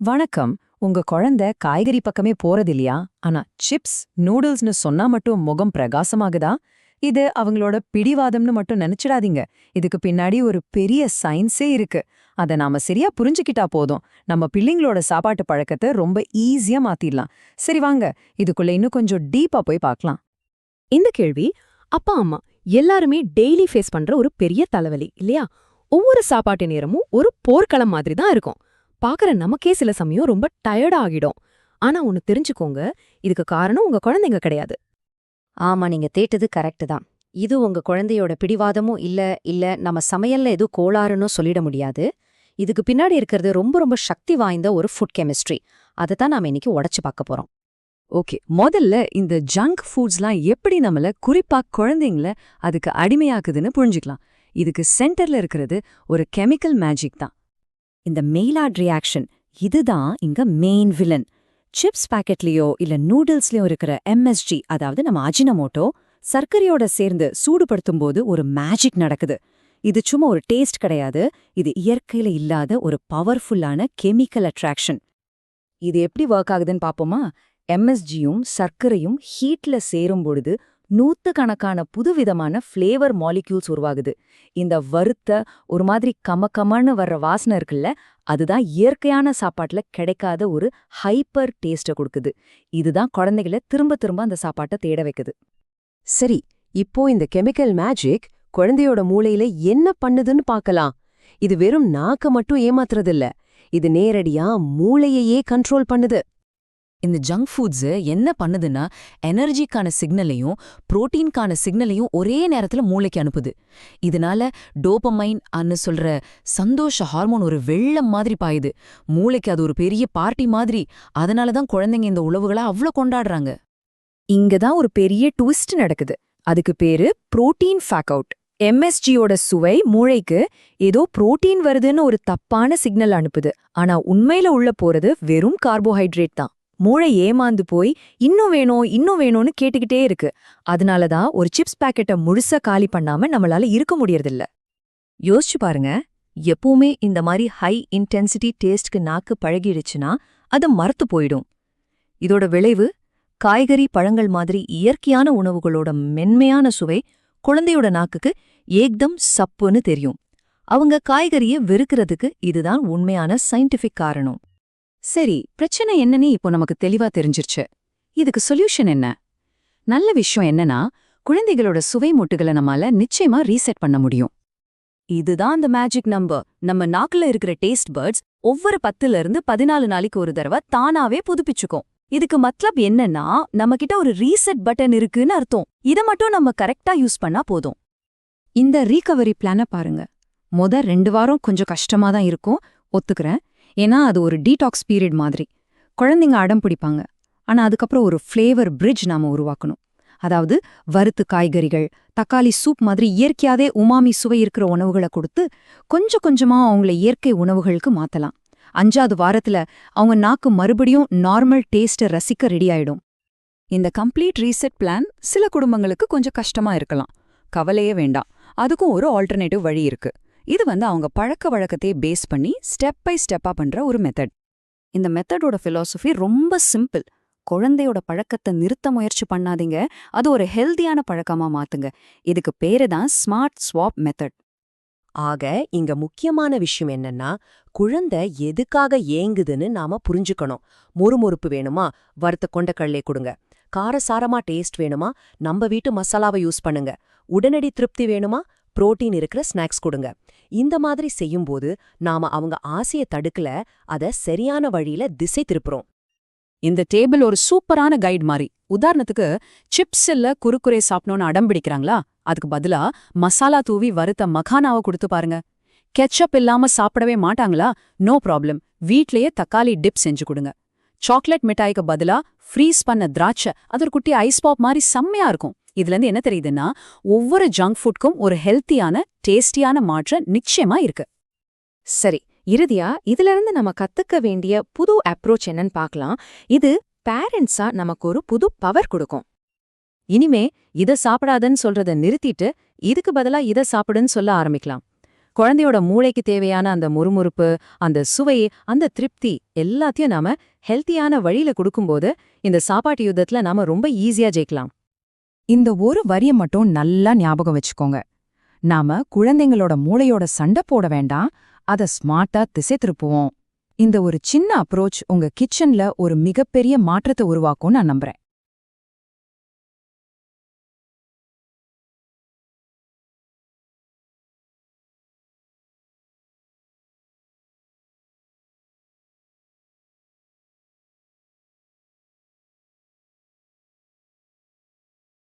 வணக்கம். உங்க குழந்தை காய்கறி பக்கமே போறதில்லையா? ஆனா சிப்ஸ் நூடுல்ஸ்னு சொன்னா மட்டும் முகம் பிரகாசமாகுதா? இது அவங்களோட பிடிவாதம்னு மட்டும் நினைச்சிடாதீங்க. இதுக்கு பின்னாடி ஒரு பெரிய சயின்ஸே இருக்கு. அத நாம சரியா புரிஞ்சுக்கிட்டா போதும். நம்ம பிள்ளைங்களோட சாப்பாட்டு பழக்கத்தை ரொம்ப ஈஸியா மாத்திடலாம். சரி வாங்க. இதுக்குள்ள இன்னும் கொஞ்சம் டீப்பா போய் பார்க்கலாம். இந்த கேள்வி அப்பா அம்மா எல்லாருமே டெய்லி ஃபேஸ் பண்ற ஒரு பெரிய தலைவலி இல்லையா? ஒவ்வொரு சாப்பாட்டு நேரமும் ஒரு போர்க்களம் மாதிரி தான் இருக்கும். பாக்குற நமக்கே சில சமயம் ரொம்ப டயர்ட் ஆகிடும். ஆனா ஒன்னு தெரிஞ்சுக்கோங்க இதுக்கு காரணம் உங்க குழந்தைங்க கிடையாது. ஆமா நீங்க தேட்டது கரெக்ட் தான். இது உங்க குழந்தையோட பிடிவாதமும் இல்ல இல்ல நம்ம சமையல்ல எதுவும் கோளாறுன்னு சொல்லிட முடியாது. இதுக்கு பின்னாடி இருக்கிறது ரொம்ப ரொம்ப சக்தி வாய்ந்த ஒரு ஃபுட் கெமிஸ்ட்ரி அதை தான் நாம இன்னைக்கு உடைச்சு பார்க்க போறோம். ஓகே முதல்ல இந்த ஜங்க் ஃபுட்ஸ்லாம் எப்படி நம்மள குறிப்பா குழந்தைங்கள அதுக்கு அடிமையாக்குதுன்னு புரிஞ்சுக்கலாம். இதுக்கு சென்டர்ல இருக்கிறது ஒரு கெமிக்கல் மேஜிக் தான். இந்த மெயிலாட் ரியாக்ஷன் இதுதான் இங்க மெயின் வில்லன் சிப்ஸ் பாக்கெட்லயோ இல்ல நூடுல்ஸ்லயோ இருக்கிற எம்எஸ்ஜி அதாவது நம்ம அஜினமோட்டோ சர்க்கரையோட சேர்ந்து சூடுபடுத்தும் போது ஒரு மேஜிக் நடக்குது. இது சும்மா ஒரு டேஸ்ட் கிடையாது. இது இயற்கையில இல்லாத ஒரு பவர்ஃபுல்லான கெமிக்கல் அட்ராக்ஷன் இது எப்படி ஒர்க் ஆகுதுன்னு பாப்போமா எம்எஸ்ஜியும் சர்க்கரையும் ஹீட்ல சேரும் பொழுது நூத்துக்கணக்கான புதுவிதமான ஃப்ளேவர் மாலிக்யூல்ஸ் உருவாகுது. இந்த வறுத்த ஒரு மாதிரி கமகமன்னு வர்ற வாசனை இருக்குல்ல அதுதான் இயற்கையான சாப்பாட்டுல கிடைக்காத ஒரு ஹைப்பர் டேஸ்ட்டை கொடுக்குது. இதுதான் குழந்தைகளை திரும்ப திரும்ப அந்த சாப்பாட்டை தேட வைக்குது. சரி இப்போ இந்த கெமிக்கல் மேஜிக் குழந்தையோட மூளையில என்ன பண்ணுதுன்னு பார்க்கலாம். இது வெறும் நாக்க மட்டும் ஏமாத்துறதில்ல. இது நேரடியா மூளையையே கண்ட்ரோல் பண்ணுது. இந்த ஜங்க் ஃபுட்ஸ் என்ன பண்ணுதுன்னா எனர்ஜிக்கான சிக்னலையும் புரோட்டீன்கான சிக்னலையும் ஒரே நேரத்துல மூளைக்கு அனுப்புது. இதனால டோபமைன் அன்னு சொல்ற சந்தோஷ ஹார்மோன் ஒரு வெள்ளம் மாதிரி பாயுது. மூளைக்கு அது ஒரு பெரிய பார்ட்டி மாதிரி. அதனால தான் குழந்தைங்க இந்த உழவுகளை அவ்ளோ கொண்டாடுறாங்க. இங்க தான் ஒரு பெரிய ட்விஸ்ட் நடக்குது. அதுக்கு பேரு புரோட்டீன் ஃபேக் அவுட் எம்எஸ்ஜியோட சுவை மூளைக்கு ஏதோ புரோட்டீன் வருதுன்னு ஒரு தப்பான சிக்னல் அனுப்புது. ஆனா உண்மையில உள்ள போறது வெறும் கார்போஹைட்ரேட் தான். மூளை ஏமாந்து போய் இன்னும் வேணும் இன்னும் வேணும்னு கேட்டுக்கிட்டே இருக்கு. அதனால தான் ஒரு சிப்ஸ் பாக்கெட்டை முழுசா காலி பண்ணாம நம்மளால இருக்க முடியறதில்ல. யோசிச்சு பாருங்க. எப்பவுமே இந்த மாதிரி ஹை இன்டென்சிட்டி டேஸ்ட்க்கு நாக்கு பழகிடுச்சுன்னா அது மறத்து போயிடும். இதோட விளைவு காய்கறி பழங்கள் மாதிரி இயற்கையான உணவுகளோட மென்மையான சுவை குழந்தையோட நாக்குக்கு ஏக்தம் சப்புன்னு தெரியும். அவங்க காய்கறிய வெறுக்கிறதுக்கு இதுதான் உண்மையான சயின்டிஃபிக் காரணம். சரி பிரச்சனை என்னன்னு இப்போ நமக்கு தெளிவா தெரிஞ்சிருச்சு. இதுக்கு சொல்யூஷன் என்ன? நல்ல விஷயம் என்னன்னா குழந்தைகளோட சுவை மூட்டுகளை நம்மால நிச்சயமா ரீசெட் பண்ண முடியும். இதுதான் அந்த மேஜிக் நம்பர் நம்ம நாக்குல இருக்கிற டேஸ்ட் பர்ட்ஸ் ஒவ்வொரு பத்துல இருந்து பதினாலு நாளைக்கு ஒரு தடவை தானாவே புதுப்பிச்சுக்கும். இதுக்கு மத்லப் என்னன்னா நம்ம கிட்ட ஒரு ரீசெட் பட்டன் இருக்குன்னு அர்த்தம். இத மட்டும் நம்ம கரெக்டா யூஸ் பண்ணா போதும். இந்த ரீகவரி பிளான பாருங்க. முத ரெண்டு வாரம் கொஞ்சம் கஷ்டமா தான் இருக்கும். ஒத்துக்கிறேன். ஏன்னா அது ஒரு டீடாக்ஸ் பீரியட் மாதிரி. குழந்தைங்க அடம் பிடிப்பாங்க. ஆனா அதுக்கப்புறம் ஒரு ஃப்ளேவர் பிரிட்ஜ் நாம உருவாக்கணும். அதாவது வறுத்து காய்கறிகள் தக்காளி சூப் மாதிரி இயற்கையாவே உமாமி சுவை இருக்கிற உணவுகளை கொடுத்து கொஞ்சம் கொஞ்சமா அவங்கள இயற்கை உணவுகளுக்கு மாத்தலாம். அஞ்சாவது வாரத்துல அவங்க நாக்கு மறுபடியும் நார்மல் டேஸ்ட்டை ரசிக்க ரெடி ஆயிடும். இந்த கம்ப்ளீட் ரீசெட் பிளான் சில குடும்பங்களுக்கு கொஞ்சம் கஷ்டமா இருக்கலாம். கவலையே வேண்டாம். அதுக்கும் ஒரு ஆல்டர்னேட்டிவ் வழி இருக்கு. இது வந்து அவங்க பழக்க வழக்கத்தையே பேஸ் பண்ணி ஸ்டெப் பை ஸ்டெப்பா பண்ற ஒரு மெத்தட் இந்த மெத்தடோட ஃபிலாசபி ரொம்ப சிம்பிள் குழந்தையோட பழக்கத்தை நிறுத்த முயற்சி பண்ணாதீங்க. அது ஒரு ஹெல்தியான பழக்கமா மாத்துங்க. இதுக்கு பேரு தான் ஸ்மார்ட் ஸ்வாப் மெத்தட் ஆக இங்க முக்கியமான விஷயம் என்னன்னா குழந்தை எதுக்காக ஏங்குதுன்னு நாம புரிஞ்சுக்கணும். முறுமுறுப்பு வேணுமா? வறுத்த கொண்ட கல்லே கொடுங்க. காரசாரமா டேஸ்ட் வேணுமா? நம்ம வீட்டு மசாலாவை யூஸ் பண்ணுங்க. உடனடி திருப்தி வேணுமா? புரோட்டீன் இருக்கிற ஸ்நாக்ஸ் கொடுங்க. இந்த மாதிரி செய்யும்போது நாம அவங்க ஆசைய தடுக்கல அத சரியான வழியில திசை திருப்புறோம். இந்த டேபிள் ஒரு சூப்பரான கைட் மாதிரி உதாரணத்துக்கு சிப்ஸ் இல்ல குறுக்குறே சாப்பிடணும்னு அடம்பிடிக்கிறாங்களா அதுக்கு பதிலா மசாலா தூவி வறுத்த மகானாவை கொடுத்து பாருங்க. கெச்சப் இல்லாம சாப்பிடவே மாட்டாங்களா? No problem. வீட்லயே தக்காளி டிப் செஞ்சு கொடுங்க. சாக்லேட் மிட்டாய்க்கு பதிலா ஃப்ரீஸ் பண்ண திராட்சை. அது ஒரு குட்டி ஐஸ் பாப் மாதிரி செம்மையா இருக்கும். இதுல இருந்து என்ன தெரியுதுன்னா ஒவ்வொரு ஜங்க் ஃபுட்க்கும் ஒரு ஹெல்த்தியான டேஸ்டியான மாற்றம் நிச்சயமா இருக்கு. சரி இறுதியா இதுல இருந்து நம்ம கத்துக்க வேண்டிய புது அப்ரோச் என்னன்னு பார்க்கலாம் இது பேரண்ட்ஸா நமக்கு ஒரு புது பவர் கொடுக்கும். இனிமே இத சாப்பிடாதன்னு சொல்றத நிறுத்திட்டு இதுக்கு பதிலா இத சாப்பிடுன்னு சொல்ல ஆரம்பிக்கலாம். குழந்தையோட மூளைக்கு தேவையான அந்த முறுமுறுப்பு அந்த சுவை அந்த திருப்தி எல்லாத்தையும் நாம ஹெல்த்தியான வழியில கொடுக்கும்போது இந்த சாப்பாட்டு யுத்தத்துல நாம ரொம்ப ஈஸியா ஜெயிக்கலாம். இந்த ஒரு வரிய மட்டும் நல்லா ஞாபகம் வச்சுக்கோங்க. நாம குழந்தைங்களோட மூளையோட சண்டை போட வேண்டாம். அத ஸ்மார்ட்டா திசை திருப்புவோம். இந்த ஒரு சின்ன அப்ரோச் உங்க கிச்சன்ல ஒரு மிகப்பெரிய மாற்றத்தை உருவாக்கும்னு நான் நம்புறேன்.